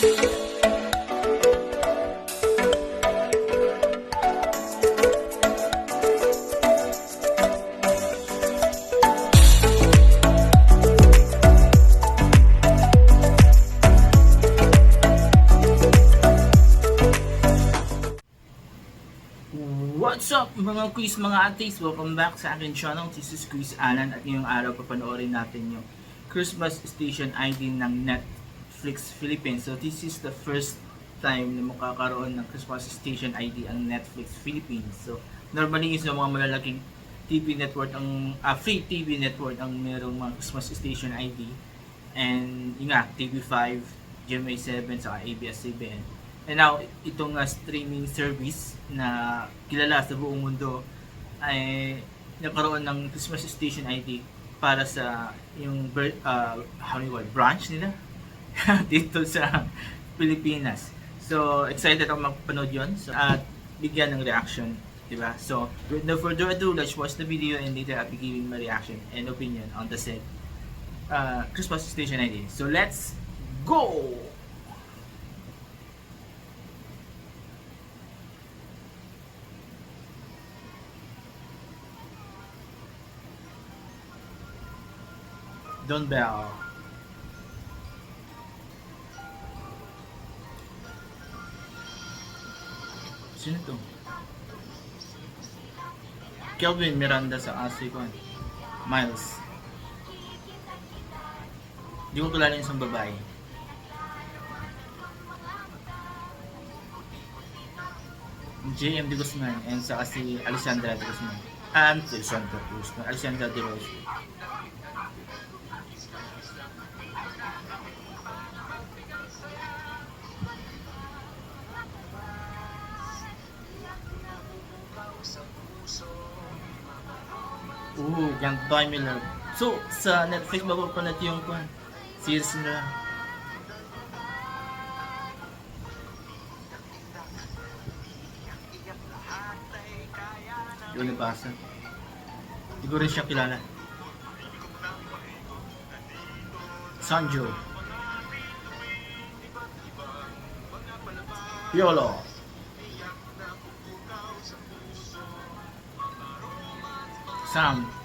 What's up mga quiz mga atis? Welcome back sa akin channel. This is Quiz Alan at ngayong araw papanoorin natin yung Christmas Station ID ng Netflix Philippines. So this is the first time na makakaroon ng Christmas Station ID ang Netflix Philippines. So normally is yung mga malalaking TV network ang ah, free TV network ang merong mga Christmas Station ID. And yun nga, TV5, GMA7, saka ABS-CBN. And now, itong uh, streaming service na kilala sa buong mundo ay nagkaroon ng Christmas Station ID para sa yung uh, how do you call branch nila dito sa Pilipinas. So, excited ako magpanood yun so, at bigyan ng reaction. Diba? So, with no further ado, let's watch the video and later I'll be giving my reaction and opinion on the said uh, Christmas Station ID. So, let's go! Don Bell. Sino to? Kelvin Miranda sa Asi ko. Miles. Hindi ko kilala yung isang babae. JM De Guzman and sa si Alessandra De Guzman. Ah, Alessandra De Guzman. Alessandra De Rose. Ooh, Young Toy Miller. So, sa Netflix mapapanood yung kwan, series nila. Yung nabasa. Hindi ko rin siya kilala. Sanjo. Piolo. Sam.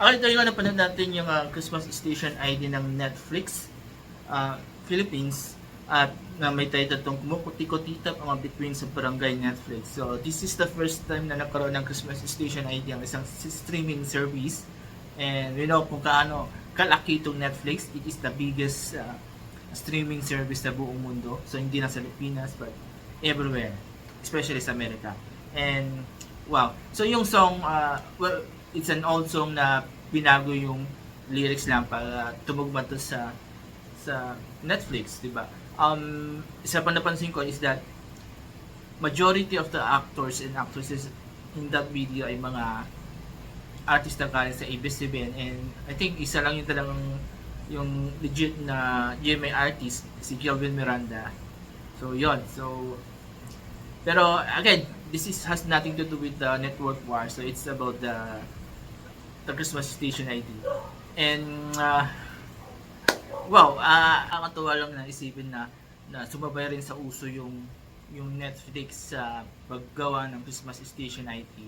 Okay, ito yung napanood natin yung ah, Christmas Station ID ng Netflix ah, Philippines at na may title tong Kumukuti-Kutita mga between sa barangay Netflix. So, this is the first time na nagkaroon ng Christmas Station ID ang isang streaming service. And we know kung kaano kalaki itong Netflix. It is the biggest ah, streaming service sa buong mundo. So, hindi na sa Pilipinas but everywhere. Especially sa Amerika. And, wow. So, yung song, ah, well, it's an old song na binago yung lyrics lang para tumugma to sa sa Netflix, di ba? Um, isa pa napansin ko is that majority of the actors and actresses in that video ay mga artist na galing sa ABS-CBN and I think isa lang yung talagang yung legit na GMA artist si Kelvin Miranda. So yon. So pero again, this is has nothing to do with the network war. So it's about the the Christmas Station ID. And uh, wow, uh, nakakatuwa lang na isipin na na sumabay rin sa uso yung yung Netflix sa paggawa ng Christmas Station ID.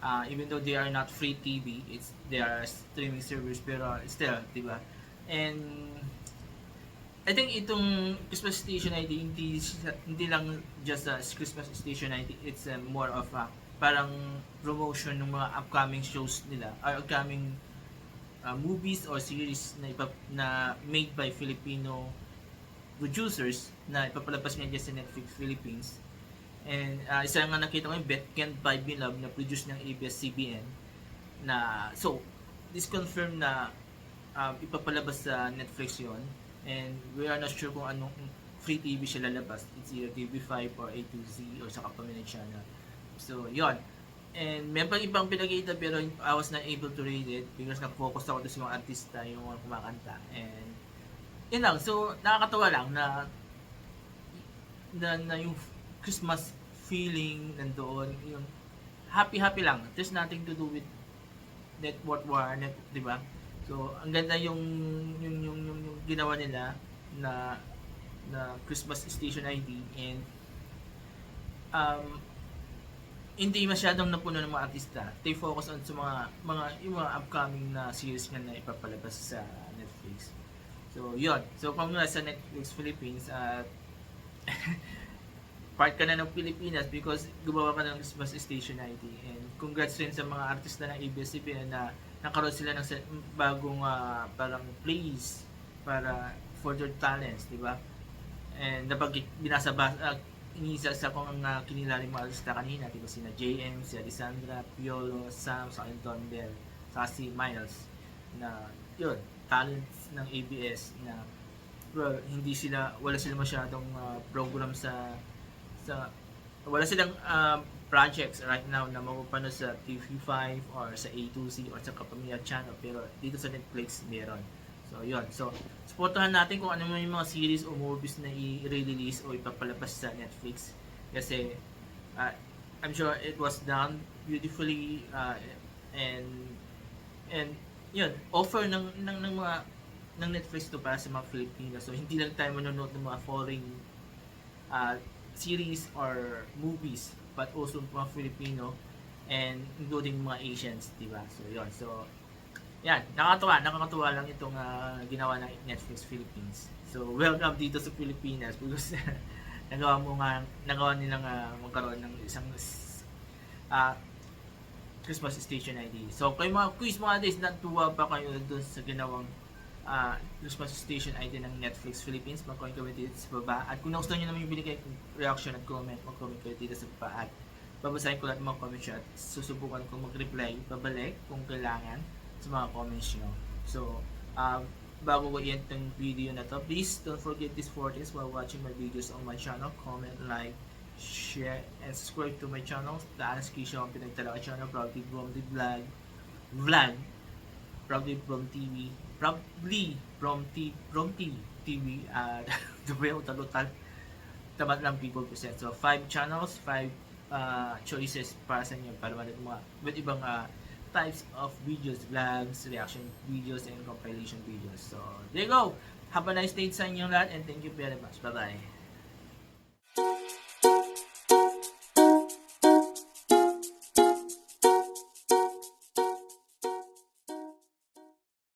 Uh, even though they are not free TV, it's they are streaming service pero still, 'di ba? And I think itong Christmas Station ID hindi hindi lang just a Christmas Station ID, it's uh, more of a parang promotion ng mga upcoming shows nila or upcoming uh, movies or series na, ipa, na made by Filipino producers na ipapalabas niya sa Netflix Philippines. And uh, isa nga nakita ko yung Bet Can't Buy Me Love na produce ng ABS-CBN na so this confirm na um, ipapalabas sa Netflix yon and we are not sure kung anong free TV siya lalabas. It's either TV5 or A2Z or sa Kapamilya Channel so yon and may pang ibang pinakita pero I was not able to read it because nag-focus ako sa mga artista yung mga kumakanta. And yun lang. So nakakatawa lang na na, na yung Christmas feeling nandoon yung happy happy lang. There's nothing to do with network war net di ba? So ang ganda yung yung yung yung, yung ginawa nila na na Christmas station ID and um hindi masyadong napuno ng mga artista. They focus on sa mga mga yung mga upcoming na series nga na ipapalabas sa Netflix. So, yun. So, kung nasa Netflix Philippines at part ka na ng Pilipinas because gumawa ka ng Christmas Station ID and congrats rin sa mga artista ng ABS-CBN na nakaroon sila ng bagong ah, parang plays para for their talents, di ba? And napag binasa uh, inisa sa kung ang uh, mga artista kanina, di ba sina JM, si Alessandra, Piolo, Sam, sa Don Bell, sa si Miles na yun, talents ng ABS na well, hindi sila wala sila masyadong ah, program sa sa wala silang ah, projects right now na mapapanood sa TV5 or sa A2C or sa Kapamilya Channel pero dito sa Netflix meron. So yun. So supportahan natin kung ano yung mga series o movies na i-release o ipapalabas sa Netflix kasi ah, I'm sure it was done beautifully ah, and and yun, offer ng ng, ng mga ng Netflix to para sa mga Filipino. So hindi lang tayo manonood ng mga foreign uh, series or movies but also mga Filipino and including mga Asians, di ba? So yun. So yan, nakakatuwa, nakakatuwa lang itong uh, ginawa ng Netflix Philippines. So welcome dito sa Pilipinas because nagawa mo nga nagawa nilang uh, magkaroon ng isang uh, Christmas Station ID. So, kayo mga quiz mga days, natuwa ba kayo doon sa ginawang ah, Christmas Station ID ng Netflix Philippines? Mag-comment kayo dito sa baba. At kung nagustuhan nyo naman yung binigay reaction at comment, mag-comment kayo dito sa baba. At babasahin ko lahat mga comments nyo at susubukan kong mag-reply, babalik kung kailangan sa mga comments nyo. So, um, bago ko i-end tong video na to, please don't forget these 4 things while watching my videos on my channel. Comment, like, share, and subscribe to my channel. Daan sa Kisha ang pinagtala ka channel, Proudly from the Vlog, Vlog, Proudly from TV, Proudly from T, from TV, at the way of talutal, tamat lang people present. So, 5 channels, 5 uh, choices para sa inyo para manood mga with ibang uh, types of videos, vlogs, reaction videos, and compilation videos. So, there you go. Have a nice day sa inyong lahat and thank you very much. Bye-bye.